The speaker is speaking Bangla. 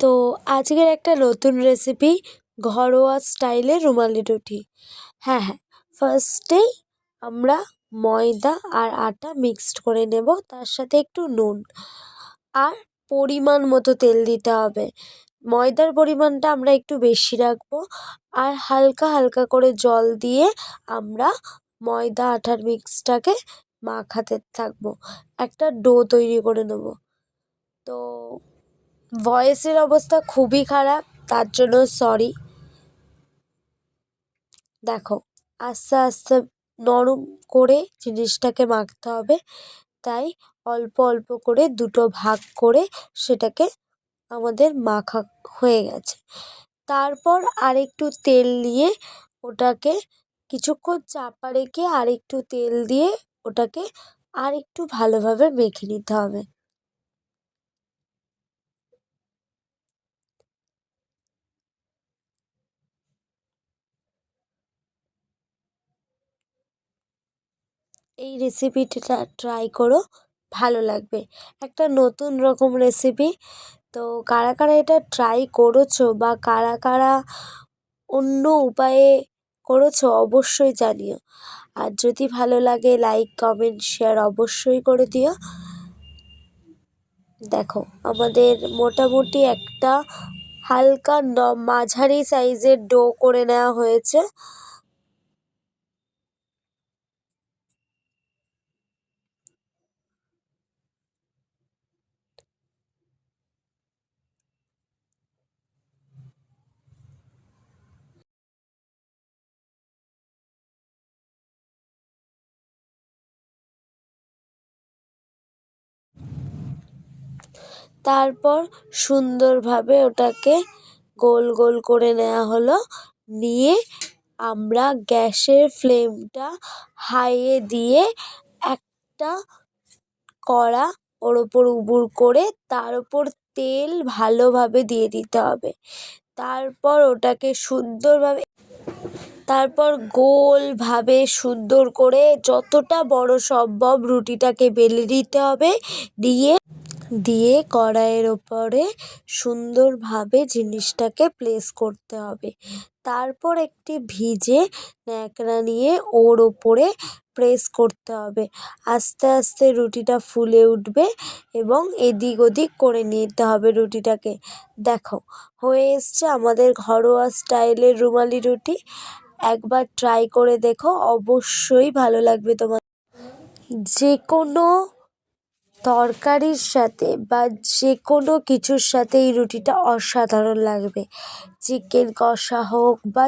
তো আজকের একটা নতুন রেসিপি ঘরোয়া স্টাইলে রুমালি রুটি। হ্যাঁ হ্যাঁ ফার্স্টেই আমরা ময়দা আর আটা মিক্সড করে নেব, তার সাথে একটু নুন আর পরিমাণ মতো তেল দিতে হবে। ময়দার পরিমাণটা আমরা একটু বেশি রাখব আর হালকা হালকা করে জল দিয়ে আমরা ময়দা, আটার মিক্সটাকে মাখাতে থাকব। একটা ডো তৈরি করে নেব। তো ভয়েসের অবস্থা খুবই খারাপ, তার জন্য সরি দেখো, আস্তে আস্তে নরম করে জিনিসটাকে মাখতে হবে, তাই অল্প অল্প করে দুটো ভাগ করে সেটাকে আমাদের মাখা হয়ে গেছে। তারপর আরেকটু তেল দিয়ে ওটাকে কিছুক্ষণ চাপা রেখে আরেকটু তেল দিয়ে ওটাকে আরেকটু ভালোভাবে মেখে নিতে হবে। এই রেসিপিটা ট্রাই করো, ভালো লাগবে। একটা নতুন রকম রেসিপি তো কারা কারা এটা ট্রাই করেছ বা কারা কারা অন্য উপায়ে করেছ অবশ্যই জানিও। আর যদি ভালো লাগে লাইক কমেন্ট শেয়ার অবশ্যই করে দিও। দেখো, আমাদের মোটামুটি একটা হালকা মাঝারি সাইজের ডো করে নেওয়া হয়েছে। তারপর সুন্দরভাবে ওটাকে গোল গোল করে নেওয়া হলো। নিয়ে আমরা গ্যাসের ফ্লেমটা হাইয়ে দিয়ে একটা কড়া ওর ওপর উবুর করে তার ওপর তেল ভালোভাবে দিয়ে দিতে হবে। তারপর ওটাকে সুন্দরভাবে, তারপর গোলভাবে সুন্দর করে যতটা বড় সম্ভব রুটিটাকে বেলে দিতে হবে। দিয়ে দিয়ে কড়াইয়ের ওপরে সুন্দরভাবে জিনিসটাকে প্লেস করতে হবে। তারপর একটি ভিজে ন্যাকড়া নিয়ে ওর ওপরে প্রেস করতে হবে। আস্তে আস্তে রুটিটা ফুলে উঠবে এবং এদিক ওদিক করে নিতে হবে রুটিটাকে। দেখো, হয়ে এসছে আমাদের ঘরোয়া স্টাইলের রুমালি রুটি। একবার ট্রাই করে দেখো, অবশ্যই ভালো লাগবে তোমার। যে কোনো তরকারির সাথে বা যে কোনো কিছুর সাথে এই রুটিটা অসাধারণ লাগবে। চিকেন কষা হোক বা